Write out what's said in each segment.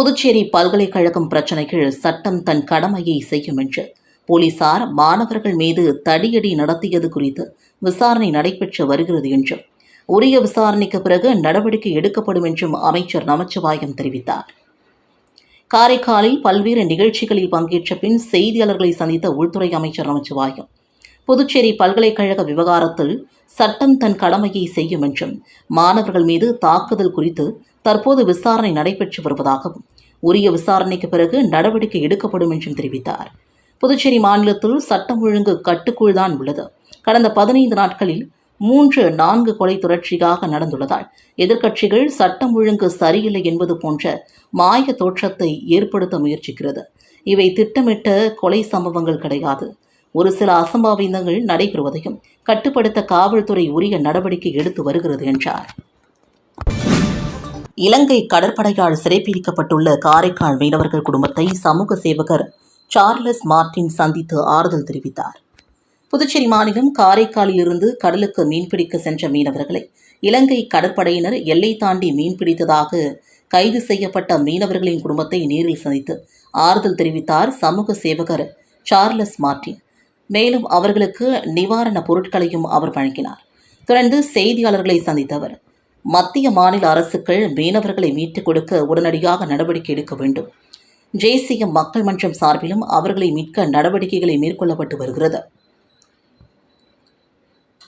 புதுச்சேரி பல்கலைக்கழகம் பிரச்சினைகள் சட்டம் தன் கடமையை செய்யும் என்று போலீசார் மாணவர்கள் மீது தடியடி நடத்தியது குறித்து விசாரணை நடைபெற்று வருகிறது என்றும் உரிய விசாரணைக்கு பிறகு நடவடிக்கை எடுக்கப்படும் என்றும் அமைச்சர் நமச்சிவாயம் தெரிவித்தார். காரைக்காலில் பல்வேறு நிகழ்ச்சிகளில் பங்கேற்ற பின் செய்தியாளர்களை சந்தித்த உள்துறை அமைச்சர் நமச்சிவாயம் புதுச்சேரி பல்கலைக்கழக விவகாரத்தில் சட்டம் தன் கடமையை செய்யும் என்றும் மாணவர்கள் மீது தாக்குதல் குறித்து தற்போது விசாரணை நடைபெற்று வருவதாகவும் உரிய விசாரணைக்கு பிறகு நடவடிக்கை எடுக்கப்படும் என்றும் தெரிவித்தார். புதுச்சேரி மாநிலத்தில் சட்டம் ஒழுங்கு கட்டுக்குள் தான் உள்ளது. கடந்த பதினைந்து நாட்களில் மூன்று நான்கு கொலை தொடர்ச்சியாக நடந்துள்ளதால் எதிர்க்கட்சிகள் சட்டம் ஒழுங்கு சரியில்லை என்பது போன்ற மாய தோற்றத்தை ஏற்படுத்த முயற்சிக்கிறது. இவை திட்டமிட்ட கொலை சம்பவங்கள் கிடையாது. ஒரு சில அசம்பாவிதங்கள் நடைபெறுவதையும் கட்டுப்படுத்த காவல்துறை உரிய நடவடிக்கை எடுத்து வருகிறது என்றார். இலங்கை கடற்படையால் சிறைப்பிடிக்கப்பட்டுள்ள காரைக்கால் மீனவர்கள் குடும்பத்தை சமூக சேவகர் சார்லஸ் மார்டின் சந்தித்து ஆறுதல் தெரிவித்தார். புதுச்சேரி மாநிலம் காரைக்காலிலிருந்து கடலுக்கு மீன்பிடிக்க சென்ற மீனவர்களை இலங்கை கடற்படையினர் எல்லை தாண்டி மீன்பிடித்ததாக கைது செய்யப்பட்ட மீனவர்களின் குடும்பத்தை நேரில் சந்தித்து ஆறுதல் தெரிவித்தார் சமூக சேவகர் சார்லஸ் மார்டின். மேலும் அவர்களுக்கு நிவாரணப் பொருட்களையும் அவர் வழங்கினார். தொடர்ந்து செய்தியாளர்களை சந்தித்த அவர் மத்திய மாநில அரசுகள் மீனவர்களை மீட்டுக் கொடுக்க உடனடியாக நடவடிக்கை எடுக்க வேண்டும். ஜேசிஎம் மக்கள் மன்றம் சார்பிலும் அவர்களை மீட்க நடவடிக்கைகளை மேற்கொள்ளப்பட்டு வருகிறது.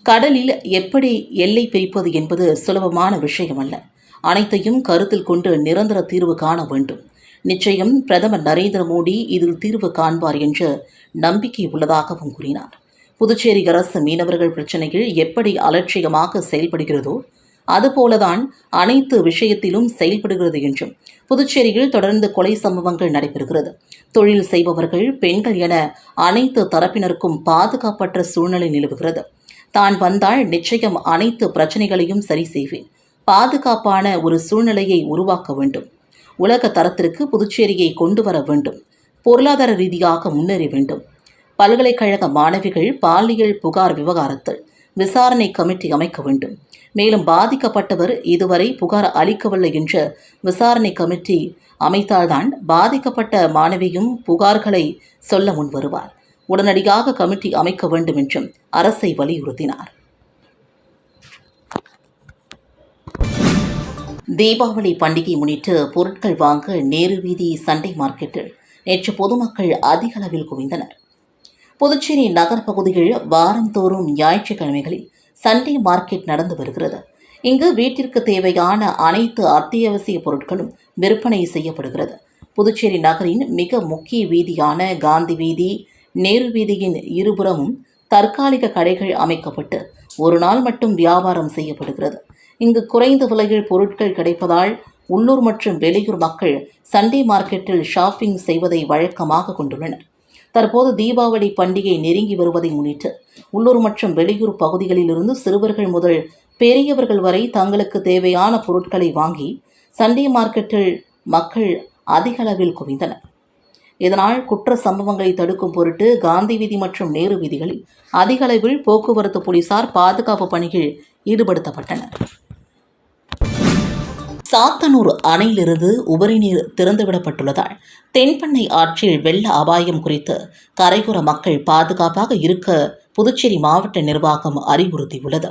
கடலில் எப்படி எல்லை பிரிப்பது என்பது சுலபமான விஷயம் அல்ல அனைத்தையும் கருத்தில் கொண்டு நிரந்தர தீர்வு காண வேண்டும். நிச்சயம் பிரதமர் நரேந்திர மோடி இதில் தீர்வு காண்பார் என்று நம்பிக்கை உள்ளதாகவும் கூறினார். புதுச்சேரி அரசு மீனவர்கள் பிரச்சினையில் எப்படி அலட்சியமாக செயல்படுகிறதோ அதுபோலதான் அனைத்து விஷயத்திலும் செயல்படுகிறது என்றும். புதுச்சேரியில் தொடர்ந்து கொலை சம்பவங்கள் நடைபெறுகிறது. தொழில் செய்பவர்கள் பெண்கள் என அனைத்து தரப்பினருக்கும் பாதுகாப்பற்ற சூழ்நிலை நிலவுகிறது. தான் வந்தால் நிச்சயம் அனைத்து பிரச்சனைகளையும் சரி செய்வேன். பாதுகாப்பான ஒரு சூழ்நிலையை உருவாக்க வேண்டும். உலக தரத்திற்கு புதுச்சேரியை கொண்டு வர வேண்டும். பொருளாதார ரீதியாக முன்னேற வேண்டும். பல்கலைக்கழக மாணவிகள் பாலியல் புகார் விவகாரத்தில் விசாரணை கமிட்டி அமைக்க வேண்டும். மேலும் பாதிக்கப்பட்டவர் இதுவரை புகார் அளிக்கவில்லை என்று விசாரணை கமிட்டி அமைத்தால்தான் பாதிக்கப்பட்ட மாணவியும் புகார்களை சொல்ல முன்வருவார் உடனடியாக கமிட்டி அமைக்க வேண்டும் என்றும் அரசை வலியுறுத்தினார். தீபாவளி பண்டிகை முன்னிட்டு பொருட்கள் வாங்க நேரு வீதி சண்டை மார்க்கெட்டில் நேற்று பொதுமக்கள் அதிக அளவில் குவிந்தனர். புதுச்சேரி நகர் பகுதியில் வாரந்தோறும் ஞாயிற்றுக்கிழமைகளில் சண்டே மார்க்கெட் நடந்து வருகிறது. இங்கு வீட்டிற்கு தேவையான அனைத்து அத்தியாவசிய பொருட்களும் விற்பனை செய்யப்படுகிறது. புதுச்சேரி நகரின் மிக முக்கிய வீதியான காந்தி வீதி நேரு வீதியின் இருபுறமும் தற்காலிக கடைகள் அமைக்கப்பட்டு ஒரு நாள் மட்டும் வியாபாரம் செய்யப்படுகிறது. இங்கு குறைந்த விலையில் பொருட்கள் கிடைப்பதால் உள்ளூர் மற்றும் வெளியூர் மக்கள் சண்டே மார்க்கெட்டில் ஷாப்பிங் செய்வதை வழக்கமாக கொண்டுள்ளனர். தற்போது தீபாவளி பண்டிகை நெருங்கி வருவதை முன்னிட்டு உள்ளூர் மற்றும் வெளியூர் பகுதிகளிலிருந்து சிறுவர்கள் முதல் பெரியவர்கள் வரை தங்களுக்கு தேவையான பொருட்களை வாங்கி சண்டே மார்க்கெட்டில் மக்கள் அதிக அளவில் குவிந்தனர். இதனால் குற்ற சம்பவங்களை தடுக்கும் பொருட்டு காந்தி வீதி மற்றும் நேரு வீதிகளில் அதிக அளவில் போக்குவரத்து போலீசார் பாதுகாப்பு பணியில் ஈடுபடுத்தப்பட்டனர். சாத்தனூர் அணையிலிருந்து உபரி நீர் திறந்துவிடப்பட்டுள்ளதால் தென்பெண்ணை ஆற்றில் வெள்ள அபாயம் குறித்து கரையோர மக்கள் பாதுகாப்பாக இருக்க புதுச்சேரி மாவட்ட நிர்வாகம் அறிவுறுத்தியுள்ளது.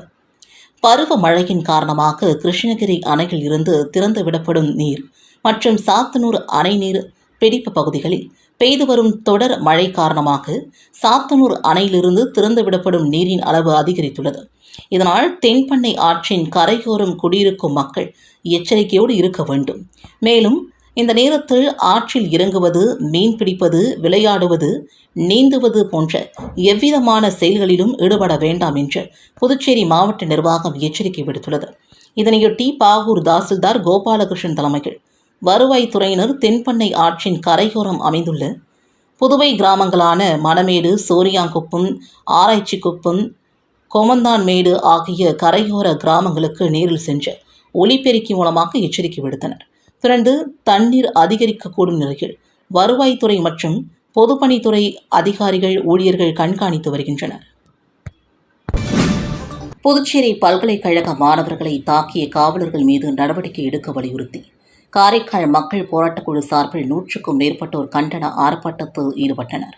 பருவ மழையின் காரணமாக கிருஷ்ணகிரி அணையில் இருந்து திறந்துவிடப்படும் நீர் மற்றும் சாத்தனூர் அணை நீர் பிடிப்பு பகுதிகளில் பெய்து வரும் தொடர் மழை காரணமாக சாத்தனூர் அணையிலிருந்து திறந்துவிடப்படும் நீரின் அளவு அதிகரித்துள்ளது. இதனால் தென்பண்ணை ஆற்றின் கரையோரம் குடியிருக்கும் மக்கள் எச்சரிக்கையோடு இருக்க வேண்டும். மேலும் இந்த நேரத்தில் ஆற்றில் இறங்குவது மீன் பிடிப்பது விளையாடுவது நீந்துவது போன்ற எவ்விதமான செயல்களிலும் ஈடுபட வேண்டாம் என்று புதுச்சேரி மாவட்ட நிர்வாகம் எச்சரிக்கை விடுத்துள்ளது. இதனையொட்டி பாகூர் தாசில்தார் கோபாலகிருஷ்ணன் தலைமையில் வருவாய்த்துறையினர் தென்பண்ணை ஆற்றின் கரையோரம் அமைந்துள்ள புதுவை கிராமங்களான மணமேடு சோரியாங்குப்பம் ஆராய்ச்சிக்குப்பம் கொமந்தான்மேடு ஆகிய கரையோர கிராமங்களுக்கு நேரில் சென்று ஒலிபெருக்கி மூலமாக எச்சரிக்கை விடுத்தனர். திரண்டு தண்ணீர் அதிகரிக்கக்கூடும் நிலையில் வருவாய்த்துறை மற்றும் பொதுப்பணித்துறை அதிகாரிகள் ஊழியர்கள் கண்காணித்து வருகின்றனர். புதுச்சேரி பல்கலைக்கழக மாணவர்களை தாக்கிய காவலர்கள் மீது நடவடிக்கை எடுக்க வலியுறுத்தி காரைக்கால் மக்கள் போராட்டக் குழு சார்பில் நூற்றுக்கும் மேற்பட்டோர் கண்டன ஆர்ப்பாட்டத்தில் ஈடுபட்டனர்.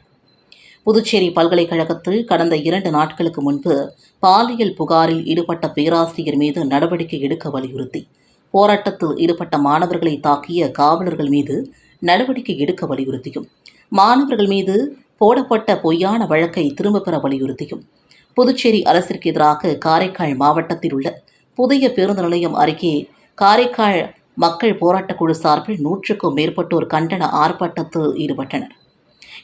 புதுச்சேரி பல்கலைக்கழகத்தில் கடந்த இரண்டு நாட்களுக்கு முன்பு பாலியல் புகாரில் ஈடுபட்ட பேராசிரியர் மீது நடவடிக்கை எடுக்க வலியுறுத்தி போராட்டத்தில் ஈடுபட்ட மாணவர்களை தாக்கிய காவலர்கள் மீது நடவடிக்கை எடுக்க வலியுறுத்தியும் மாணவர்கள் மீது போடப்பட்ட பொய்யான வழக்கை திரும்பப் பெற வலியுறுத்தியும் புதுச்சேரி அரசிற்கு எதிராக காரைக்கால் மாவட்டத்தில் உள்ள புதிய பேருந்து நிலையம் அருகே காரைக்கால் மக்கள் போராட்டக் குழு சார்பில் நூற்றுக்கும் மேற்பட்டோர் கண்டன ஆர்ப்பாட்டத்தில் ஈடுபட்டனர்.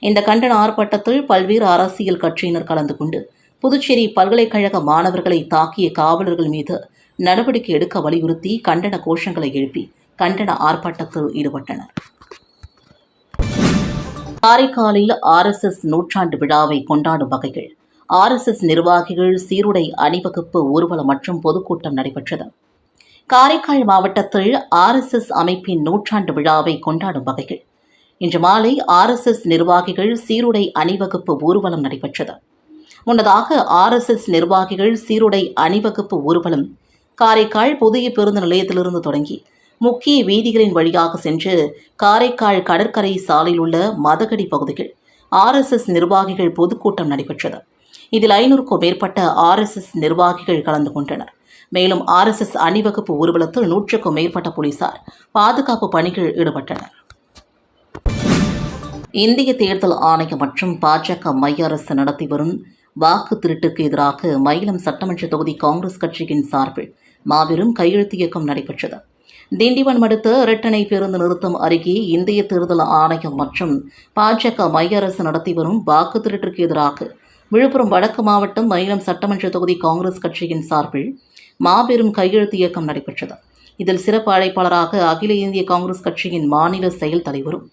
இந்த கண்டன ஆர்ப்பாட்டத்தில் பல்வேறு அரசியல் கட்சியினர் கலந்து கொண்டு புதுச்சேரி பல்கலைக்கழக மாணவர்களை தாக்கிய காவலர்கள் மீது நடவடிக்கை எடுக்க வலியுறுத்தி கண்டன கோஷங்களை எழுப்பி கண்டன ஆர்ப்பாட்டத்தில் ஈடுபட்டனர். காரைக்காலில் ஆர்எஸ்எஸ் நூற்றாண்டு விழாவை கொண்டாடும் வகையில் ஆர்எஸ்எஸ் நிர்வாகிகள் சீருடை அணிவகுப்பு ஊர்வலம் மற்றும் பொதுக்கூட்டம் நடைபெற்றது. காரைக்கால் மாவட்டத்தில் ஆர்எஸ்எஸ் அமைப்பின் நூற்றாண்டு விழாவை கொண்டாடும் வகையில் இன்று மாலை ஆர்எஸ்எஸ் நிர்வாகிகள் சீருடை அணிவகுப்பு ஊர்வலம் நடைபெற்றது. முன்னதாக ஆர்எஸ்எஸ் நிர்வாகிகள் சீருடை அணிவகுப்பு ஊர்வலம் காரைக்கால் புதிய பேருந்து நிலையத்திலிருந்து தொடங்கி முக்கிய வீதிகளின் வழியாக சென்று காரைக்கால் கடற்கரை சாலையில் உள்ள மதகடி பகுதியில் ஆர்எஸ்எஸ் நிர்வாகிகள் பொதுக்கூட்டம் நடைபெற்றது. இதில் ஐநூறுக்கும் மேற்பட்ட ஆர்எஸ்எஸ் நிர்வாகிகள் கலந்து கொண்டனர். மேலும் ஆர்எஸ்எஸ் அணிவகுப்பு ஊர்வலத்தில் நூற்றுக்கும் மேற்பட்ட போலீசார் பாதுகாப்பு பணிகள் ஈடுபட்டனர். இந்திய தேர்தல் ஆணையம் மற்றும் பாஜக மைய அரசு நடத்தி வரும் வாக்கு திருட்டுக்கு எதிராக மயிலம் சட்டமன்ற தொகுதி காங்கிரஸ் கட்சியின் சார்பில் மாபெரும் கையெழுத்து இயக்கம் நடைபெற்றது. திண்டிவனம் அடுத்த இரட்டனை பேருந்து நிறுத்தம் அருகே இந்திய தேர்தல் ஆணையம் மற்றும் பாஜக மைய அரசு நடத்தி வரும் வாக்கு திருட்டிற்கு எதிராக விழுப்புரம் வடக்கு மாவட்டம் மயிலம் சட்டமன்ற தொகுதி காங்கிரஸ் கட்சியின் சார்பில் மாபெரும் கையெழுத்து இயக்கம் நடைபெற்றது. இதில் சிறப்பு அழைப்பாளராக அகில இந்திய காங்கிரஸ் கட்சியின் மாநில செயல் தலைவரும்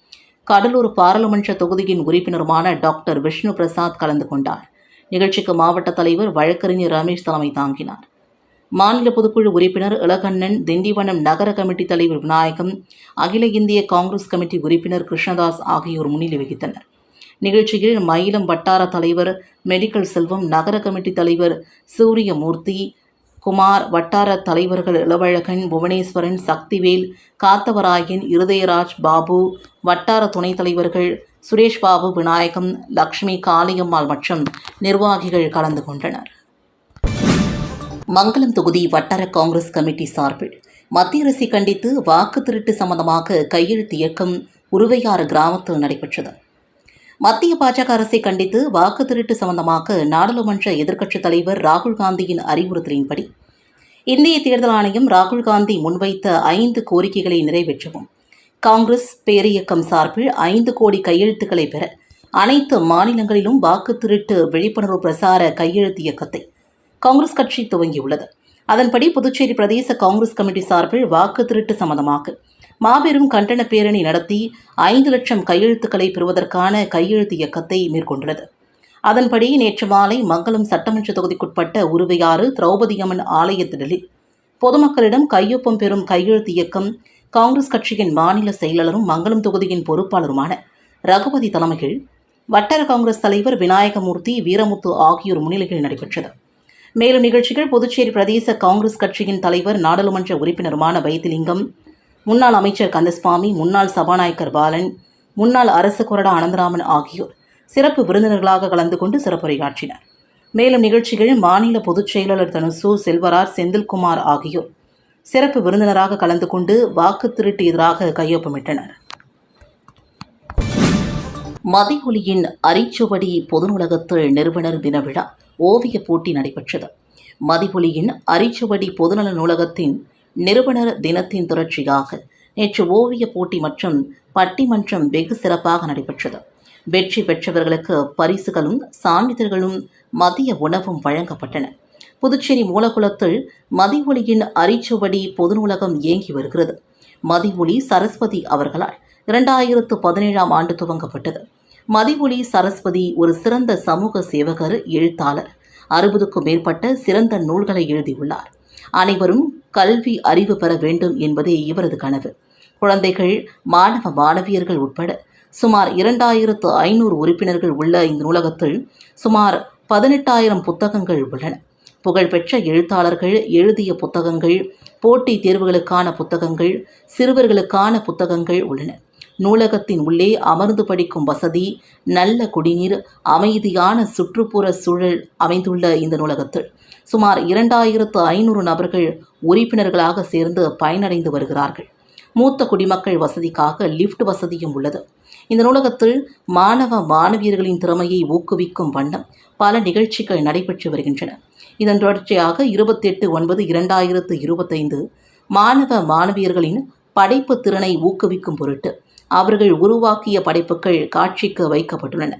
கடலூர் பாராளுமன்ற தொகுதியின் உறுப்பினருமான டாக்டர் விஷ்ணு பிரசாத் கலந்து கொண்டார். நிகழ்ச்சிக்கு மாவட்ட தலைவர் வழக்கறிஞர் ரமேஷ் தலைமை தாங்கினார். மாநில பொதுக்குழு உறுப்பினர் இளகண்ணன் திண்டிவனம் நகர கமிட்டி தலைவர் விநாயகம் அகில இந்திய காங்கிரஸ் கமிட்டி உறுப்பினர் கிருஷ்ணதாஸ் ஆகியோர் முன்னிலை வகித்தனர். நிகழ்ச்சியில் மயிலம் வட்டார தலைவர் மெடிக்கல் செல்வம் நகர கமிட்டி தலைவர் சூரியமூர்த்தி குமார் வட்டார தலைவர்கள் இளவழகன் புவனேஸ்வரன் சக்திவேல் காத்தவராயன் இருதயராஜ் பாபு வட்டார துணைத் தலைவர்கள் சுரேஷ் பாபு விநாயகம் லக்ஷ்மி காளியம்மாள் மற்றும் நிர்வாகிகள் கலந்து கொண்டனர். மங்களம் தொகுதி வட்டார காங்கிரஸ் கமிட்டி சார்பில் மத்திய அரசை கண்டித்து வாக்கு திருட்டு சம்பந்தமாக கையெழுத்து இயக்கம் உருவையாறு கிராமத்தில் நடைபெற்றது. மத்திய பாஜக அரசை கண்டித்து வாக்கு திருட்டு சம்பந்தமாக நாடாளுமன்ற எதிர்க்கட்சித் தலைவர் ராகுல் காந்தியின் அறிவுறுத்தலின்படி இந்திய தேர்தல் ஆணையம் ராகுல் காந்தி முன்வைத்த ஐந்து கோரிக்கைகளை நிறைவேற்றவும் காங்கிரஸ் பேரியக்கம் சார்பில் ஐந்து கோடி கையெழுத்துக்களை பெற அனைத்து மாநிலங்களிலும் வாக்கு திருட்டு விழிப்புணர்வு பிரசார கையெழுத்து இயக்கத்தை காங்கிரஸ் கட்சி துவங்கியுள்ளது. அதன்படி புதுச்சேரி பிரதேச காங்கிரஸ் கமிட்டி சார்பில் வாக்கு திருட்டு சம்பந்தமாக மாபெரும் கண்டன பேரணி நடத்தி ஐந்து லட்சம் கையெழுத்துக்களை பெறுவதற்கான கையெழுத்து இயக்கத்தை மேற்கொண்டுள்ளது. அதன்படி நேற்று மாலை மங்களம் சட்டமன்ற தொகுதிக்குட்பட்ட உருவையாறு திரௌபதி அம்மன் ஆலயத்திடலில் பொதுமக்களிடம் கையொப்பம் பெறும் கையெழுத்து இயக்கம் காங்கிரஸ் கட்சியின் மாநில செயலாளரும் மங்களம் தொகுதியின் பொறுப்பாளருமான ரகுபதி தலைமையில் வட்டார காங்கிரஸ் தலைவர் விநாயகமூர்த்தி வீரமுத்து ஆகியோர் முன்னிலையில் நடைபெற்றது. மேலும் நிகழ்ச்சிகள் புதுச்சேரி பிரதேச காங்கிரஸ் கட்சியின் தலைவர் நாடாளுமன்ற உறுப்பினருமான வைத்திலிங்கம் முன்னாள் அமைச்சர் கந்தசுவாமி முன்னாள் சபாநாயகர் பாலன் முன்னாள் அரசு கொறடா அனந்தராமன் ஆகியோர் சிறப்பு விருந்தினர்களாக கலந்து கொண்டு சிறப்புரையாற்றினர். மேலும் நிகழ்ச்சிகள் மாநில பொதுச் செயலாளர் தனுசு செல்வரார் செந்தில்குமார் ஆகியோர் சிறப்பு விருந்தினராக கலந்து கொண்டு வாக்கு திருட்டு எதிராக கையொப்பமிட்டனர். மதியொலியின் அரிச்சுவடி பொது நூலகத்தில் நிறுவனர் தின விழா ஓவியப் போட்டி நடைபெற்றது. மதிபொலியின் அரிச்சுவடி பொதுநல நூலகத்தின் நிறுவனர் தினத்தின் தொடர்ச்சியாக நேற்று ஓவியப் போட்டி மற்றும் பட்டிமன்றம் வெகு சிறப்பாக நடைபெற்றது. வெற்றி பெற்றவர்களுக்கு பரிசுகளும் சான்றிதழ்களும் மதிய உணவும் வழங்கப்பட்டன. புதுச்சேரி மூலகுளத்தில் மதிவொலியின் அரிச்சுவடி பொது நூலகம் இயங்கி வருகிறது. மதிவொலி சரஸ்வதி அவர்களால் இரண்டாயிரத்து பதினேழாம் ஆண்டு துவங்கப்பட்டது. மதிவொலி சரஸ்வதி ஒரு சிறந்த சமூக சேவகர் எழுத்தாளர். அறுபதுக்கும் மேற்பட்ட சிறந்த நூல்களை எழுதியுள்ளார். அனைவரும் கல்வி அறிவு பெற வேண்டும் என்பதே இவரது கனவு. குழந்தைகள் மாணவ மாணவியர்கள் உட்பட சுமார் இரண்டாயிரத்து ஐநூறு உறுப்பினர்கள் உள்ள இந்த நூலகத்தில் சுமார் பதினெட்டாயிரம் புத்தகங்கள் உள்ளன. புகழ்பெற்ற எழுத்தாளர்கள் எழுதிய புத்தகங்கள் போட்டி தேர்வுகளுக்கான புத்தகங்கள் சிறுவர்களுக்கான புத்தகங்கள் உள்ளன. நூலகத்தின் உள்ளே அமர்ந்து படிக்கும் வசதி நல்ல குடிநீர் அமைதியான சுற்றுப்புற சூழல் அமைந்துள்ள இந்த நூலகத்தில் சுமார் இரண்டாயிரத்து ஐநூறு நபர்கள் உறுப்பினர்களாக சேர்ந்து பயனடைந்து வருகிறார்கள். மூத்த குடிமக்கள் வசதிக்காக லிஃப்ட் வசதியும் உள்ளது. இந்த நூலகத்தில் மாணவ மாணவியர்களின் திறமையை ஊக்குவிக்கும் வண்ணம் பல நிகழ்ச்சிகள் நடைபெற்று வருகின்றன. இதன் தொடர்ச்சியாக இருபத்தெட்டு ஒன்பது இரண்டாயிரத்து இருபத்தைந்து மாணவ மாணவியர்களின் படைப்பு திறனை ஊக்குவிக்கும் பொருட்டு அவர்கள் உருவாக்கிய படைப்புகள் காட்சிக்கு வைக்கப்பட்டுள்ளன.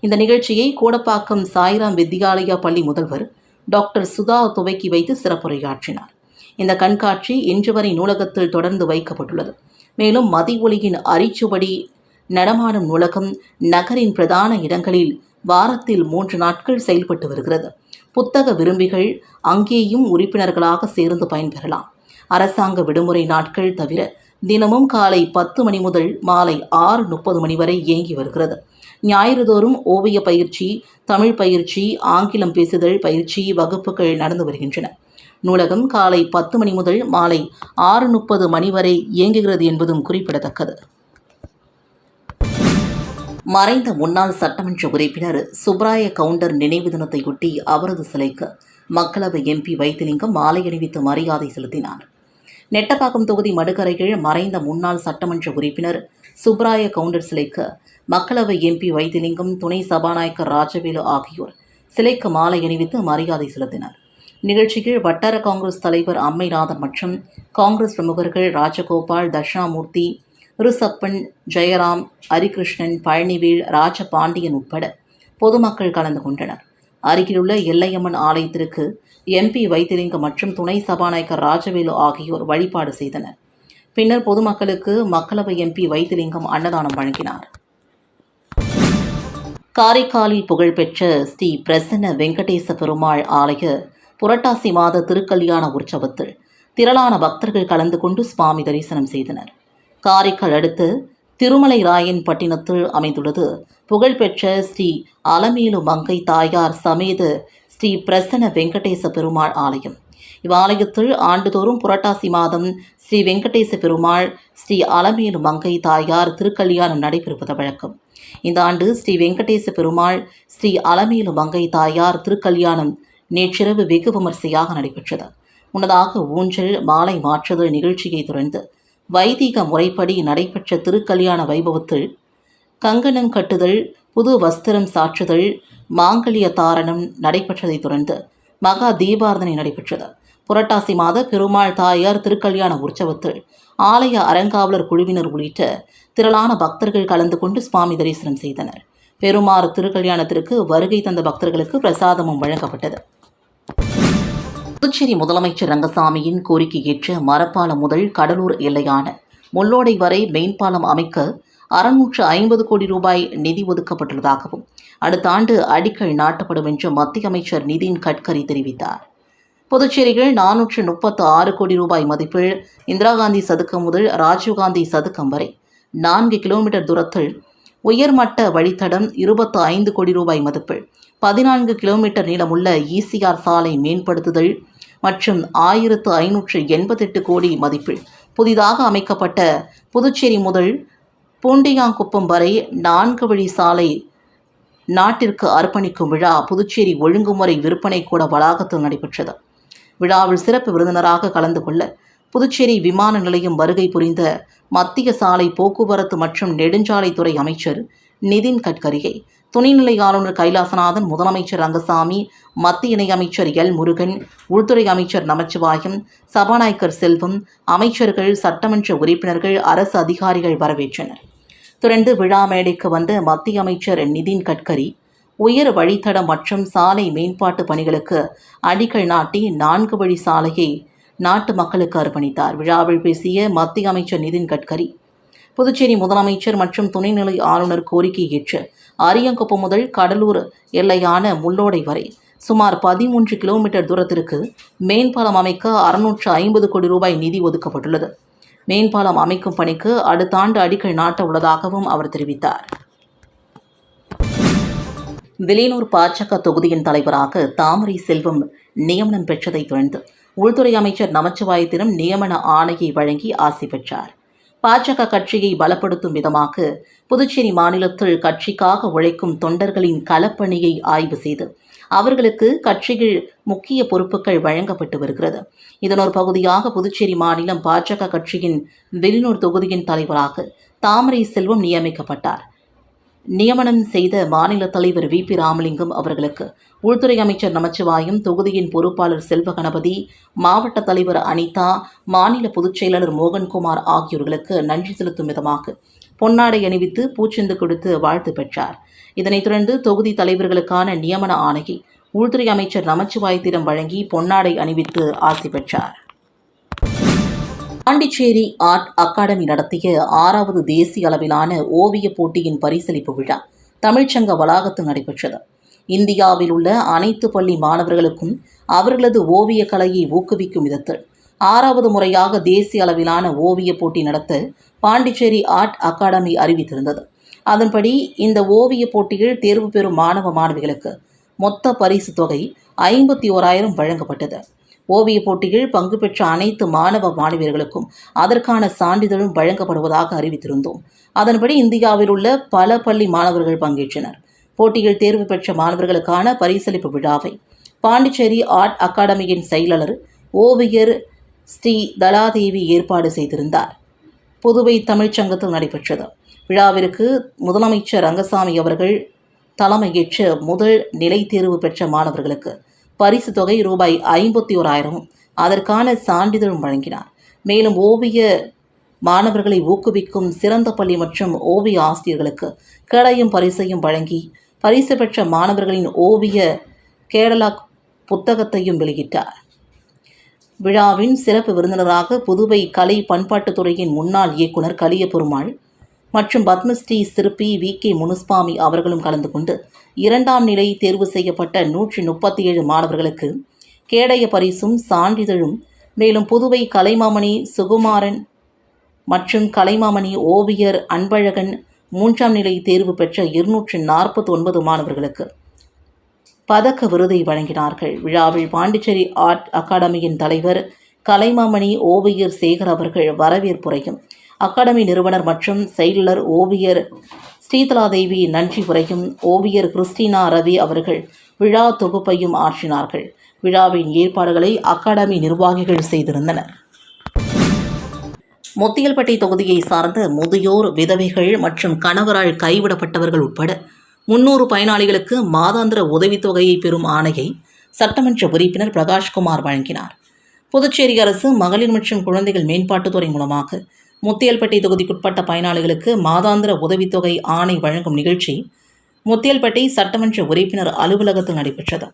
இந்த நிகழ்ச்சியை கோடப்பாக்கம் சாய்ராம் வித்யாலயா பள்ளி முதல்வர் டாக்டர் சுதா துவக்கி வைத்து சிறப்புரையாற்றினார். இந்த கண்காட்சி இன்று வரை நூலகத்தில் தொடர்ந்து வைக்கப்பட்டுள்ளது. மேலும் மதி ஒளியின் அரிச்சுவடி நடமாடும் நூலகம் நகரின் பிரதான இடங்களில் வாரத்தில் மூன்று நாட்கள் செயல்பட்டு வருகிறது. புத்தக விரும்பிகள் அங்கேயும் உறுப்பினர்களாக சேர்ந்து பயன்பெறலாம். அரசாங்க விடுமுறை நாட்கள் தவிர தினமும் காலை பத்து மணி முதல் மாலை ஆறு முப்பது மணி வரை இயங்கி வருகிறது. ஞாயிறுதோறும் ஓவிய பயிற்சி தமிழ் பயிற்சி ஆங்கிலம் பேசுதல் பயிற்சி வகுப்புகள் நடந்து வருகின்றன. நூலகம் காலை பத்து மணி முதல் மாலை ஆறு முப்பது மணி வரை இயங்குகிறது என்பதும் குறிப்பிடத்தக்கது. மறைந்த முன்னாள் சட்டமன்ற உறுப்பினர் சுப்ராய கவுண்டர் நினைவு தினத்தையொட்டி அவரது சிலைக்கு மக்களவை எம்பி வைத்திலிங்கம் மாலை அணிவித்து மரியாதை செலுத்தினார். நெட்டப்பாக்கம் தொகுதி மடுக்கரையில் மறைந்த முன்னாள் சட்டமன்ற உறுப்பினர் சுப்ராய கவுண்டர் சிலைக்கு மக்களவை எம்பி வைத்திலிங்கம் துணை சபாநாயகர் ராஜவேலு ஆகியோர் சிலைக்கு மாலை அணிவித்து மரியாதை செலுத்தினர். நிகழ்ச்சியில் வட்டார காங்கிரஸ் தலைவர் அம்மைநாதன் மற்றும் காங்கிரஸ் பிரமுகர்கள் ராஜகோபால் தட்சிணாமூர்த்தி ருசப்பன் ஜெயராம் ஹரிகிருஷ்ணன் பழனிவேல் ராஜபாண்டியன் உட்பட பொதுமக்கள் கலந்து கொண்டனர். அருகிலுள்ள எல்லையம்மன் ஆலயத்திற்கு எம்பி வைத்திலிங்கம் மற்றும் துணை சபாநாயகர் ராஜவேலு ஆகியோர் வழிபாடு செய்தனர். பின்னர் பொதுமக்களுக்கு மக்களவை எம்பி வைத்திலிங்கம் அன்னதானம் வழங்கினார். காரைக்காலில் புகழ்பெற்ற ஸ்ரீ பிரசன்ன வெங்கடேச பெருமாள் ஆலய புரட்டாசி மாத திருக்கல்யாண உற்சவத்தில் திரளான பக்தர்கள் கலந்து கொண்டு சுவாமி தரிசனம் செய்தனர். காரைக்கால் அடுத்து திருமலை ராயன் பட்டினத்தில் அமைந்துள்ளது புகழ்பெற்ற ஸ்ரீ அலமேலு மங்கை தாயார் சமேத ஸ்ரீ பிரசன்ன வெங்கடேச பெருமாள் ஆலயம். இவ்வாலயத்தில் ஆண்டுதோறும் புரட்டாசி மாதம் ஸ்ரீ வெங்கடேச பெருமாள் ஸ்ரீ அலமேலு மங்கை தாயார் திருக்கல்யாணம் நடைபெறுவது வழக்கம். இந்த ஆண்டு ஸ்ரீ வெங்கடேச பெருமாள் ஸ்ரீ அலமேலு மங்கை தாயார் திருக்கல்யாணம் நேற்றிரவு வெகு விமர்சையாக நடைபெற்றது. முன்னதாக ஊஞ்சல் மாலை மாற்றுதல் நிகழ்ச்சியை தொடர்ந்து வைதிக முறைப்படி நடைபெற்ற திருக்கல்யாண வைபவத்தில் கங்கணம் கட்டுதல் புது வஸ்திரம் சாற்றுதல் மாங்கல்ய தாரணம் நடைபெற்றதைத் தொடர்ந்து மகா தீபாரதனை நடைபெற்றது. புரட்டாசி மாத பெருமாள் தாயார் திருக்கல்யாண உற்சவத்தில் ஆலய அறங்காவலர் குழுவினர் உள்ளிட்ட திரளான பக்தர்கள் கலந்து கொண்டு சுவாமி தரிசனம் செய்தனர். பெருமாறு திருக்கல்யாணத்திற்கு வருகை தந்த பக்தர்களுக்கு பிரசாதமும் வழங்கப்பட்டது. புதுச்சேரி முதலமைச்சர் ரங்கசாமியின் கோரிக்கை ஏற்ற மரப்பாலம் முதல் கடலூர் எல்லையான முள்ளோடை வரை மெயின்பாலம் அமைக்க அறுநூற்று ஐம்பது கோடி ரூபாய் நிதி ஒதுக்கப்பட்டுள்ளதாகவும் அடுத்த ஆண்டு அடிக்கல் நாட்டப்படும் என்று மத்திய அமைச்சர் நிதின் கட்கரி தெரிவித்தார். புதுச்சேரியில் நானூற்று முப்பத்து ஆறு கோடி ரூபாய் மதிப்பில் இந்திரா காந்தி சதுக்கம் முதல் ராஜீவ்காந்தி சதுக்கம் வரை நான்கு கிலோமீட்டர் தூரத்தில் உயர்மட்ட வழித்தடம் இருபத்து ஐந்து கோடி ரூபாய் மதிப்பில் பதினான்கு கிலோமீட்டர் நீளமுள்ள ஈசிஆர் சாலை மேம்படுத்துதல் மற்றும் ஆயிரத்து ஐநூற்று எண்பத்தெட்டு கோடி மதிப்பில் புதிதாக அமைக்கப்பட்ட புதுச்சேரி முதல் பூண்டியாங்குப்பம் வரை நான்கு வழி சாலை நாட்டிற்கு அர்ப்பணிக்கும் விழா புதுச்சேரி ஒழுங்குமுறை விற்பனை கூட வளாகத்தில் நடைபெற்றது. விழாவில் சிறப்பு விருந்தினராக கலந்து கொள்ள புதுச்சேரி விமான நிலையம் வருகை புரிந்த மத்திய சாலை போக்குவரத்து மற்றும் நெடுஞ்சாலைத்துறை அமைச்சர் நிதின் கட்கரியை துணைநிலை ஆளுநர் கைலாசநாதன் முதலமைச்சர் ரங்கசாமி மத்திய இணையமைச்சர் எல் முருகன் உள்துறை அமைச்சர் நமச்சிவாயம் சபாநாயகர் செல்வம் அமைச்சர்கள் சட்டமன்ற உறுப்பினர்கள் அரசு அதிகாரிகள் வரவேற்றனர். திரண்டு விழா மேடைக்கு வந்த மத்திய அமைச்சர் நிதின் கட்கரி உயர் வழித்தடம் மற்றும் சாலை மேம்பாட்டு பணிகளுக்கு அடிக்கல் நாட்டி நான்கு வழி சாலையை நாட்டு மக்களுக்கு அர்ப்பணித்தார். விழாவில் பேசிய மத்திய அமைச்சர் நிதின் கட்கரி புதுச்சேரி முதலமைச்சர் மற்றும் துணைநிலை ஆளுநர் கோரிக்கை ஏற்று அரியங்குப்பம் முதல் கடலூர் எல்லையான முள்ளோடை வரை சுமார் பதிமூன்று கிலோமீட்டர் தூரத்திற்கு மேம்பாலம் அமைக்க அறுநூற்று ஐம்பது கோடி ரூபாய் நிதி ஒதுக்கப்பட்டுள்ளது. மேம்பாலம் அமைக்கும் பணிக்கு அடுத்த ஆண்டு அடிக்கல் நாட்ட உள்ளதாகவும் அவர் தெரிவித்தார். வில்லியனூர் பாஜக தொகுதியின் தலைவராக தாமரை செல்வம் நியமனம் பெற்றதைத் தொடர்ந்து உள்துறை அமைச்சர் நமச்சிவாயத்திடம் நியமன ஆணையை வழங்கி ஆசி பெற்றார். பாஜக கட்சியை பலப்படுத்தும் விதமாக புதுச்சேரி மாநிலத்தில் கட்சிக்காக உழைக்கும் தொண்டர்களின் களப்பணியை ஆய்வு செய்து அவர்களுக்கு கட்சியில் முக்கிய பொறுப்புகள் வழங்கப்பட்டு வருகிறது. இதன் ஒரு பகுதியாக புதுச்சேரி மாநிலம் பாஜக கட்சியின் வெளிநூர் தொகுதியின் தலைவராக தாமரை செல்வம் நியமிக்கப்பட்டார். நியமனம் செய்த மாநில தலைவர் வி பி ராமலிங்கம் அவர்களுக்கு உள்துறை அமைச்சர் நமச்சிவாயும் தொகுதியின் பொறுப்பாளர் செல்வ கணபதி மாவட்ட தலைவர் அனிதா மாநில பொதுச் செயலாளர் மோகன்குமார் ஆகியோர்களுக்கு நன்றி செலுத்தும் விதமாக பொன்னாடை அணிவித்து பூச்செந்து கொடுத்து வாழ்த்து பெற்றார். இதனைத் தொடர்ந்து தொகுதி தலைவர்களுக்கான நியமன ஆணையை உள்துறை அமைச்சர் நமச்சிவாயத்திடம் வழங்கி பொன்னாடை அணிவித்து ஆசி பெற்றார். பாண்டிச்சேரி ஆர்ட் அகாடமி நடத்திய ஆறாவது தேசிய அளவிலான ஓவியப் போட்டியின் பரிசளிப்பு விழா தமிழ்ச்சங்க வளாகத்தில் நடைபெற்றது. இந்தியாவில் உள்ள அனைத்து பள்ளி மாணவர்களுக்கும் அவர்களது ஓவியக் கலையை ஊக்குவிக்கும் விதத்தில் ஆறாவது முறையாக தேசிய அளவிலான ஓவியப் போட்டி நடத்த பாண்டிச்சேரி ஆர்ட் அகாடமி அறிவித்திருந்தது. அதன்படி இந்த ஓவியப் போட்டியில் தேர்வு பெறும் மாணவ மாணவிகளுக்கு மொத்த பரிசு தொகை ஐம்பத்தி ஓராயிரம் வழங்கப்பட்டது. ஓவியப் போட்டியில் பங்கு பெற்ற அனைத்து மாணவ மாணவியர்களுக்கும் அதற்கான சான்றிதழும் வழங்கப்படுவதாக அறிவித்திருந்தோம். அதன்படி இந்தியாவில் உள்ள பல பள்ளி மாணவர்கள் பங்கேற்றனர். போட்டியில் தேர்வு பெற்ற மாணவர்களுக்கான பரிசளிப்பு விழாவை பாண்டிச்சேரி ஆர்ட் அகாடமியின் செயலாளர் ஓவியர் ஸ்ரீ தலாதேவி ஏற்பாடு செய்திருந்தார். புதுவை தமிழ்ச்சங்கத்தில் நடைபெற்றது. விழாவிற்கு முதலமைச்சர் ரங்கசாமி அவர்கள் தலைமையேற்று முதல் நிலை தேர்வு பெற்ற மாணவர்களுக்கு பரிசு தொகை ரூபாய் ஐம்பத்தி ஓராயிரமும் அதற்கான சான்றிதழும் வழங்கினார். மேலும் ஓவிய மாணவர்களை ஊக்குவிக்கும் சிறந்த பள்ளி மற்றும் ஓவிய ஆசிரியர்களுக்கு கேடையும் பரிசையும் வழங்கி பரிசு பெற்ற மாணவர்களின் ஓவிய கேடலாக் புத்தகத்தையும் வெளியிட்டார். விழாவின் சிறப்பு விருந்தினராக புதுவை கலை பண்பாட்டுத்துறையின் முன்னாள் இயக்குனர் கலிய பெருமாள் மற்றும் பத்மஸ்ரீ சிற்பி வி கே முனுஸ்வாமி அவர்களும் கலந்து கொண்டு இரண்டாம் நிலை தேர்வு செய்யப்பட்ட நூற்றி முப்பத்தி ஏழு மாணவர்களுக்கு கேடய பரிசும் சான்றிதழும். மேலும் புதுவை கலைமாமணி சுகுமாரன் மற்றும் கலைமாமணி ஓவியர் அன்பழகன் மூன்றாம் நிலை தேர்வு பெற்ற இருநூற்று நாற்பத்தி ஒன்பது மாணவர்களுக்கு பதக்க விருதை வழங்கினார்கள். விழாவில் பாண்டிச்சேரி ஆர்ட் அகாடமியின் தலைவர் கலைமாமணி ஓவியர் சேகர் அவர்கள் வரவேற்புரையும் அகாடமி நிறுவனர் மற்றும் செயலர் ஓவியர் ஸ்ரீதலாதேவி நன்றி உரையும். ஓவியர் கிறிஸ்டினா ரவி அவர்கள் விழா தொகுப்பையும் ஆற்றினார்கள். விழாவின் ஏற்பாடுகளை அகாடமி நிர்வாகிகள் செய்திருந்தனர். முத்தியல்பட்டி தொகுதியை சார்ந்த முதியோர் விதவைகள் மற்றும் கணவரால் கைவிடப்பட்டவர்கள் உட்பட முன்னூறு பயனாளிகளுக்கு மாதாந்திர உதவித்தொகையை பெறும் ஆணையை சட்டமன்ற உறுப்பினர் பிரகாஷ்குமார் வழங்கினார். புதுச்சேரி அரசு மகளிர் மற்றும் குழந்தைகள் மேம்பாட்டுத்துறை மூலமாக முத்தியல்பட்டி தொகுதிக்குட்பட்ட பயனாளிகளுக்கு மாதாந்திர உதவித்தொகை ஆணை வழங்கும் நிகழ்ச்சி முத்தியல்பட்டி சட்டமன்ற உறுப்பினர் அலுவலகத்தில் நடைபெற்றது.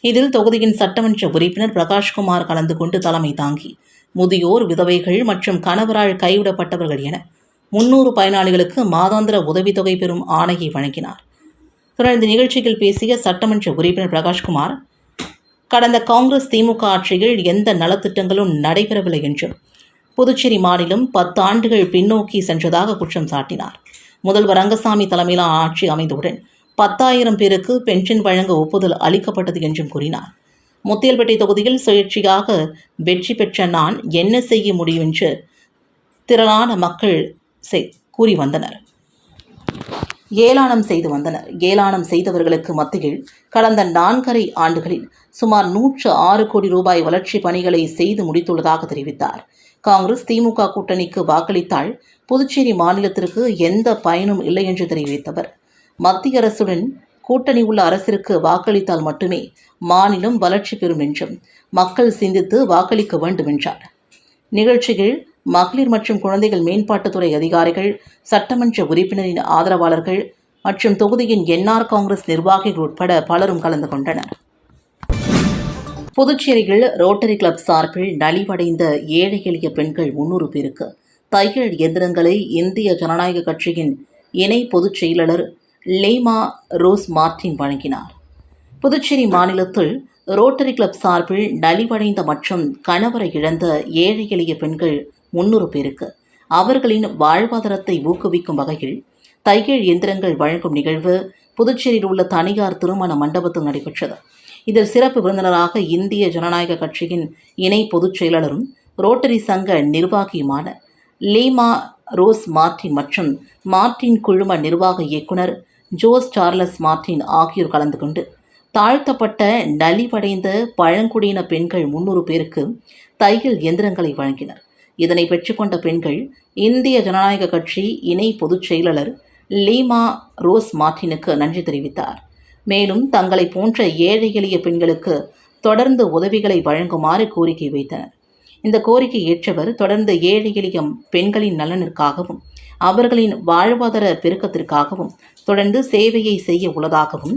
இதில் தொகுதியின் சட்டமன்ற உறுப்பினர் பிரகாஷ்குமார் கலந்து கொண்டு தலைமை தாங்கி முதியோர் விதவைகள் மற்றும் கணவரால் கைவிடப்பட்டவர்கள் என முன்னூறு பயனாளிகளுக்கு மாதாந்திர உதவித்தொகை பெறும் ஆணையை வழங்கினார். தொடர்ந்து நிகழ்ச்சியில் பேசிய சட்டமன்ற உறுப்பினர் பிரகாஷ்குமார் கடந்த காங்கிரஸ் திமுக ஆட்சியில் எந்த நலத்திட்டங்களும் நடைபெறவில்லை என்றும் புதுச்சேரி மாநிலம் பத்து ஆண்டுகள் பின்னோக்கி சென்றதாக குற்றம் சாட்டினார். முதல்வர் ரங்கசாமி தலைமையிலான ஆட்சி அமைந்தவுடன் பத்தாயிரம் பேருக்கு பென்ஷன் வழங்க ஒப்புதல் அளிக்கப்பட்டது என்றும் கூறினார். முத்தியல்பேட்டை தொகுதியில் சுயேட்சையாக வெற்றி பெற்ற நான் என்ன செய்ய முடியும் என்று திரளான மக்கள் கூறி வந்தனர். ஏளானம் செய்து வந்தனர். ஏளானம் செய்தவர்களுக்கு மத்தியில் கடந்த நான்கரை ஆண்டுகளில் சுமார் நூற்று ஆறு கோடி ரூபாய் வளர்ச்சி பணிகளை செய்து முடித்துள்ளதாக தெரிவித்தார். காங்கிரஸ் திமுக கூட்டணிக்கு வாக்களித்தால் புதுச்சேரி மாநிலத்திற்கு எந்த பயனும் இல்லை என்று தெரிவித்தவர். மத்திய அரசுடன் கூட்டணி உள்ள அரசிற்கு வாக்களித்தால் மட்டுமே மாநிலம் வளர்ச்சி பெறும் என்றும் மக்கள் சிந்தித்து வாக்களிக்க வேண்டும் என்றார். நிகழ்ச்சியில் மகளிர் மற்றும் குழந்தைகள் மேம்பாட்டுத்துறை அதிகாரிகள் சட்டமன்ற உறுப்பினரின் ஆதரவாளர்கள் மற்றும் தொகுதியின் என்ஆர் காங்கிரஸ் நிர்வாகிகள் உட்பட பலரும் கலந்து கொண்டனர். புதுச்சேரியில் ரோட்டரி கிளப் சார்பில் நலிவடைந்த ஏழை எளிய பெண்கள் முன்னூறு பேருக்கு தையல் இயந்திரங்களை இந்திய ஜனநாயக கட்சியின் இணை பொதுச் செயலாளர் லேமா ரோஸ் மார்டின் வழங்கினார். புதுச்சேரி மாநிலத்தில் ரோட்டரி கிளப் சார்பில் நலிவடைந்த மற்றும் கணவரை இழந்த ஏழை எளிய பெண்கள் முன்னூறு பேருக்கு அவர்களின் வாழ்வாதாரத்தை ஊக்குவிக்கும் வகையில் தையல் இயந்திரங்கள் வழங்கும் நிகழ்வு புதுச்சேரியில் உள்ள தனியார் திருமண மண்டபத்தில் நடைபெற்றது. இதில் சிறப்பு விருந்தினராக இந்திய ஜனநாயக கட்சியின் இணை பொதுச் செயலாளரும் ரோட்டரி சங்க நிர்வாகியுமான லீமா ரோஸ் மார்டின் மற்றும் மார்டின் குழும நிர்வாக இயக்குனர் ஜோஸ் சார்லஸ் மார்டின் ஆகியோர் கலந்து கொண்டு தாழ்த்தப்பட்ட நலிவடைந்த பழங்குடியின பெண்கள் முன்னூறு பேருக்கு தையல் எந்திரங்களை வழங்கினர். இதனை பெற்றுக்கொண்ட பெண்கள் இந்திய ஜனநாயக கட்சி இணை பொதுச் செயலாளர் லீமா ரோஸ் மார்டினுக்கு நன்றி தெரிவித்தார். மேலும் தங்களை போன்ற ஏழை எளிய பெண்களுக்கு தொடர்ந்து உதவிகளை வழங்குமாறு கோரிக்கை வைத்தனர். இந்த கோரிக்கை ஏற்றவர் தொடர்ந்து ஏழை எளிய பெண்களின் நலனிற்காகவும் அவர்களின் வாழ்வாதார பெருக்கத்திற்காகவும் தொடர்ந்து சேவையை செய்ய உள்ளதாகவும்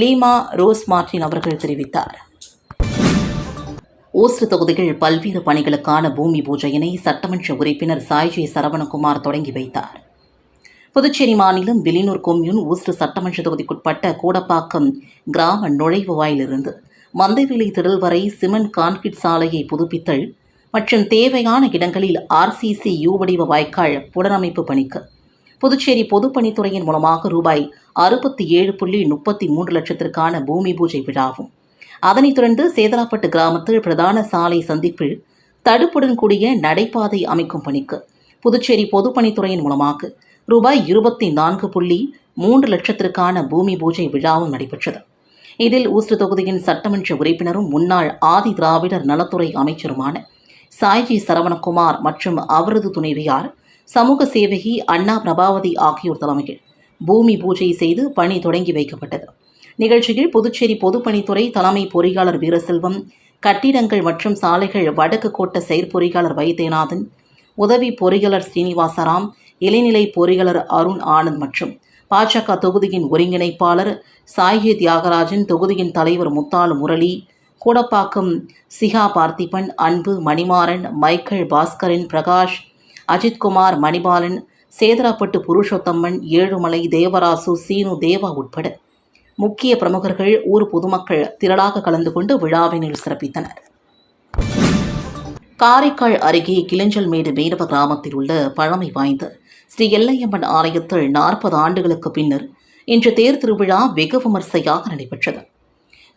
லீமா ரோஸ் மார்டின் அவர்கள் தெரிவித்தார். ஓஸ்ரு தொகுதியில் பல்வேறு பணிகளுக்கான பூமி பூஜையினை சட்டமன்ற உறுப்பினர் சாய்ஜி சரவணகுமார் தொடங்கி வைத்தார். புதுச்சேரி மாநிலம் விலினூர் கொம்யூன் ஊஸ்ரு சட்டமன்ற தொகுதிக்குட்பட்ட கூடப்பாக்கம் கிராம நுழைவு வாயிலிருந்து மந்தைவெளி திடல் வரை சிமெண்ட் கான்கிரீட் சாலையை புதுப்பித்தல் மற்றும் தேவையான இடங்களில் ஆர்சிசி யூ வடிவ வாய்க்கால் புனரமைப்பு பணிக்கு புதுச்சேரி பொதுப்பணித்துறையின் மூலமாக ரூபாய் அறுபத்தி ஏழு புள்ளி முப்பத்தி மூன்று லட்சத்திற்கான பூமி பூஜை விழாவும் அதனைத் தொடர்ந்து சேதலாப்பட்டு கிராமத்தில் பிரதான சாலை சந்திப்பில் தடுப்புடன் கூடிய நடைபாதை அமைக்கும் பணிக்கு புதுச்சேரி பொதுப்பணித்துறையின் மூலமாக ரூபாய் இருபத்தி நான்கு புள்ளி மூன்று லட்சத்திற்கான பூமி பூஜை விழாவும் நடைபெற்றது. இதில் ஊஸ்று தொகுதியின் சட்டமன்ற உறுப்பினரும் முன்னாள் ஆதி திராவிடர் நலத்துறை அமைச்சருமான சாய்ஜி சரவணகுமார் மற்றும் அவரது துணைவியார் சமூக சேவகி அண்ணா பிரபாவதி ஆகியோர் தலைமையில் பூமி பூஜை செய்து பணி தொடங்கி வைக்கப்பட்டது. நிகழ்ச்சியில் புதுச்சேரி பொதுப்பணித்துறை தலைமை பொறியாளர் வீரசெல்வம் கட்டிடங்கள் மற்றும் சாலைகள் வடக்கு கோட்ட செயற்பொறியாளர் வைத்தியநாதன் உதவி பொறியாளர் ஸ்ரீனிவாசராம் இளைநிலை பொறியாளர் அருண் ஆனந்த் மற்றும் பாஜக தொகுதியின் ஒருங்கிணைப்பாளர் சாயி தியாகராஜன் தொகுதியின் தலைவர் முத்தாலு முரளி கூடப்பாக்கம் சிகா பார்த்திபன் அன்பு மணிமாறன் மைக்கேல் பாஸ்கரன் பிரகாஷ் அஜித்குமார் மணிபாலன் சேதராப்பட்டு புருஷோத்தம்மன் ஏழுமலை தேவராசு சீனு தேவா உட்பட முக்கிய பிரமுகர்கள் ஊர் பொதுமக்கள் திரளாக கலந்து கொண்டு விழாவினில் சிறப்பித்தனர். காரைக்கால் அருகே கிளிஞ்சல்மேடு மீனவ கிராமத்தில் உள்ள பழமை வாய்ந்த ஸ்ரீ எல்லையம்மன் ஆலயத்தில் நாற்பது ஆண்டுகளுக்கு பின்னர் இன்று தேர் திருவிழா வெகு விமர்சையாக நடைபெற்றது.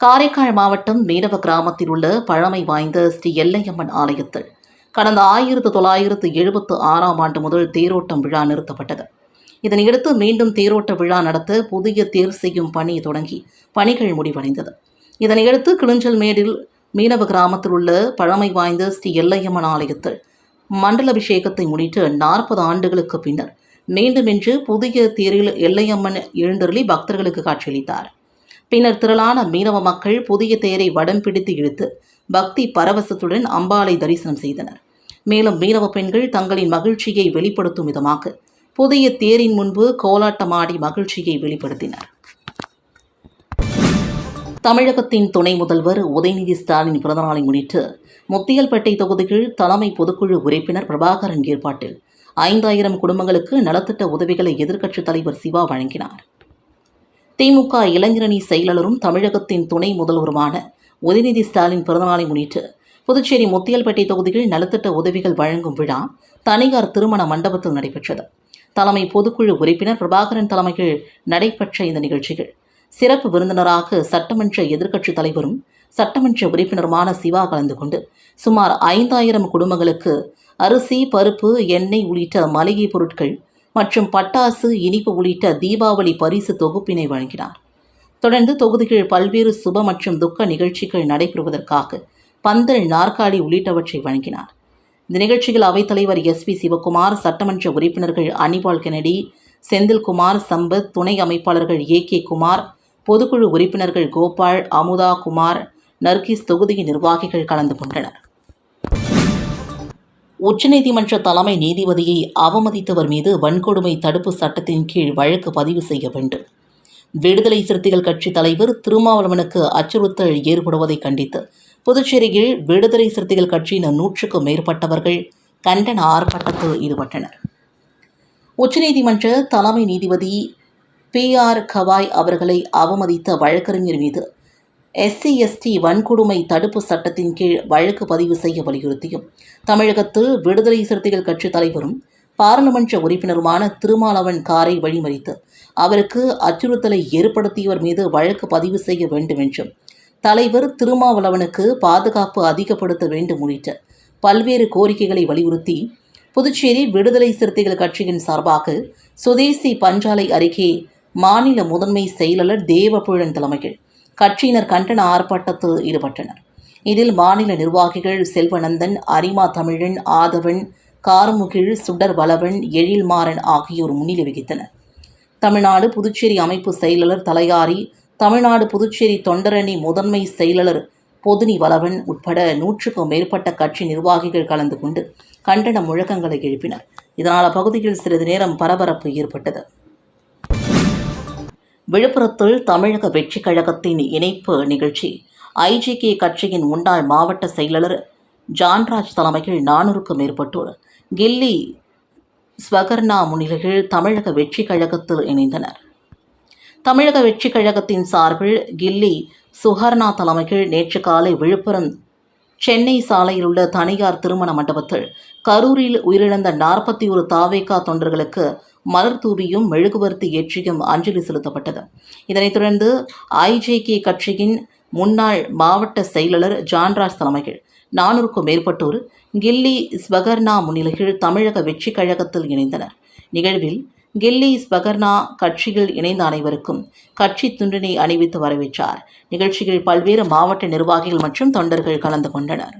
காரைக்கால் மாவட்டம் மீனவ கிராமத்தில் உள்ள பழமை வாய்ந்த ஸ்ரீ எல்லையம்மன் ஆலயத்தில் கடந்த ஆயிரத்து தொள்ளாயிரத்து எழுபத்து ஆறாம் ஆண்டு முதல் தேரோட்டம் விழா நிறுத்தப்பட்டது. இதனையடுத்து மீண்டும் தேரோட்ட விழா நடத்த புதிய தேர் செய்யும் பணி தொடங்கி பணிகள் முடிவடைந்தது. இதனையடுத்து கிளிஞ்சல்மேடில் மீனவ கிராமத்தில் உள்ள பழமை வாய்ந்த ஸ்ரீ எல்லையம்மன் ஆலயத்தில் மண்டலாபிஷேகத்தை முன்னிட்டு நாற்பது ஆண்டுகளுக்கு பின்னர் மீண்டுமென்று புதிய தேரில் எல்லையம்மன் எழுந்தருளி பக்தர்களுக்கு காட்சியளித்தார். பின்னர் திரளான மீனவ மக்கள் புதிய தேரை வடம் பிடித்து இழுத்து பக்தி பரவசத்துடன் அம்பாளை தரிசனம் செய்தனர். மேலும் மீனவ பெண்கள் தங்களின் மகிழ்ச்சியை வெளிப்படுத்தும் விதமாக புதிய தேரின் முன்பு கோலாட்டமாடி மகிழ்ச்சியை வெளிப்படுத்தினர். தமிழகத்தின் துணை முதல்வர் உதயநிதி ஸ்டாலின் பிறந்தநாளை முன்னிட்டு முத்தியல்பேட்டை தொகுதியில் தலைமை பொதுக்குழு உறுப்பினர் பிரபாகரன் ஏற்பாட்டில் ஐந்தாயிரம் குடும்பங்களுக்கு நலத்திட்ட உதவிகளை எதிர்க்கட்சித் தலைவர் சிவா வழங்கினார். திமுக இளைஞரணி செயலாளரும் தமிழகத்தின் துணை முதல்வருமான உதயநிதி ஸ்டாலின் பிறந்தநாளை முன்னிட்டு புதுச்சேரி முத்தியல்பேட்டை தொகுதியில் நலத்திட்ட உதவிகள் வழங்கும் விழா தனியார் திருமண மண்டபத்தில் நடைபெற்றது. தலைமை பொதுக்குழு உறுப்பினர் பிரபாகரன் தலைமையில் நடைபெற்ற இந்த நிகழ்ச்சியில் சிறப்பு விருந்தினராக சட்டமன்ற எதிர்க்கட்சித் தலைவரும் சட்டமன்ற உறுப்பினருமான சிவா கலந்து கொண்டு சுமார் ஐந்தாயிரம் குடும்பங்களுக்கு அரிசி பருப்பு எண்ணெய் உள்ளிட்ட மளிகை பொருட்கள் மற்றும் பட்டாசு இனிப்பு உள்ளிட்ட தீபாவளி பரிசு தொகுப்பினை வழங்கினார். தொடர்ந்து தொகுதிகள் பல்வேறு சுப மற்றும் துக்க நிகழ்ச்சிகள் நடைபெறுவதற்காக பந்தல் நாற்காலி உள்ளிட்டவற்றை வழங்கினார். இந்த நிகழ்ச்சியில் அவைத்தலைவர் எஸ் பி சிவகுமார் சட்டமன்ற உறுப்பினர்கள் அனிபால் கெனடி செந்தில்குமார் சம்பத் துணை அமைப்பாளர்கள் ஏ கே குமார் பொதுக்குழு உறுப்பினர்கள் கோபால் அமுதா குமார் நர்கிஸ் தொகுதியின் நிர்வாகிகள் கலந்து கொண்டனர். உச்சநீதிமன்ற தலைமை நீதிபதியை அவமதித்தவர் மீது வன்கொடுமை தடுப்பு சட்டத்தின் கீழ் வழக்கு பதிவு செய்ய வேண்டும். விடுதலை சிறுத்தைகள் கட்சி தலைவர் திருமாவளவனுக்கு அச்சுறுத்தல் ஏற்படுவதை கண்டித்து புதுச்சேரியில் விடுதலை சிறுத்தைகள் கட்சியின் நூற்றுக்கும் மேற்பட்டவர்கள் கண்டன ஆர்ப்பாட்டத்தில் ஈடுபட்டனர். உச்சநீதிமன்ற தலைமை நீதிபதி பி ஆர் கவாய் அவர்களை அவமதித்த வழக்கறிஞர் மீது எஸ்சி எஸ்டி வன்கொடுமை தடுப்பு சட்டத்தின் கீழ் வழக்கு பதிவு செய்ய வலியுறுத்தியும் தமிழகத்தில் விடுதலை சிறுத்தைகள் கட்சி தலைவரும் பாராளுமன்ற உறுப்பினருமான திருமாலவன் காரை வழிமறித்து அவருக்கு அச்சுறுத்தலை ஏற்படுத்தியவர் மீது வழக்கு பதிவு செய்ய வேண்டும் என்றும் தலைவர் திருமாவளவனுக்கு பாதுகாப்பு அதிகப்படுத்த வேண்டும் உள்ளிட்ட பல்வேறு கோரிக்கைகளை வலியுறுத்தி புதுச்சேரி விடுதலை சிறுத்தைகள் கட்சியின் சார்பாக சுதேசி பஞ்சாலை அருகே மாநில முதன்மை செயலாளர் தேவபுழன் தலைமையில் கட்சியினர் கண்டன ஆர்ப்பாட்டத்தில் ஈடுபட்டனர். இதில் மாநில நிர்வாகிகள் செல்வநந்தன் அரிமா தமிழன் ஆதவன் கார்முகிழ் சுடர் வளவன் எழில்மாறன் ஆகியோர் முன்னிலை வகித்தனர். தமிழ்நாடு புதுச்சேரி அமைப்பு செயலாளர் தலையாரி தமிழ்நாடு புதுச்சேரி தொண்டரணி முதன்மை செயலாளர் பொதுனி வளவன் உட்பட நூற்றுக்கும் மேற்பட்ட கட்சி நிர்வாகிகள் கலந்து கொண்டு கண்டன முழக்கங்களை எழுப்பினர். இதனால் அப்பகுதியில் சிறிது நேரம் பரபரப்பு ஏற்பட்டது. விழுப்புரத்தில் தமிழக வெற்றிக் கழகத்தின் இணைப்பு நிகழ்ச்சி. ஐஜிகே கட்சியின் முன்னாள் மாவட்ட செயலாளர் ஜான்ராஜ் தலைமையில் நானூறுக்கும் மேற்பட்டோர். கில்லி ஸ்வகர்ணா முன்னிலையில் தமிழக வெற்றிக் கழகத்தில் இணைந்தனர். தமிழக வெற்றி கழகத்தின் சார்பில் கில்லி சுகர்ணா தலைமையில் நேற்று காலை விழுப்புரம் சென்னை சாலையில் உள்ள தனியார் திருமண மண்டபத்தில் கரூரில் உயிரிழந்த நாற்பத்தி ஒரு தாவேகா தொண்டர்களுக்கு மலர் தூவியும் மெழுகுவர்த்தி ஏற்றியும் அஞ்சலி செலுத்தப்பட்டது. இதனைத் தொடர்ந்து ஐஜேகே கட்சியின் முன்னாள் மாவட்ட செயலாளர் ஜான்ராஜ் தலைமையில் நானூறுக்கும் மேற்பட்டோர் கில்லி ஸ்வகர்ணா முன்னிலையில் தமிழக வெற்றி கழகத்தில் இணைந்தனர். நிகழ்வில் கில்லி ஸ்பகர்னா கட்சியில் இணைந்த அனைவருக்கும் கட்சி துண்டினை அணிவித்து வரவேற்றார். நிகழ்ச்சியில் பல்வேறு மாவட்ட நிர்வாகிகள் மற்றும் தொண்டர்கள் கலந்து கொண்டனர்.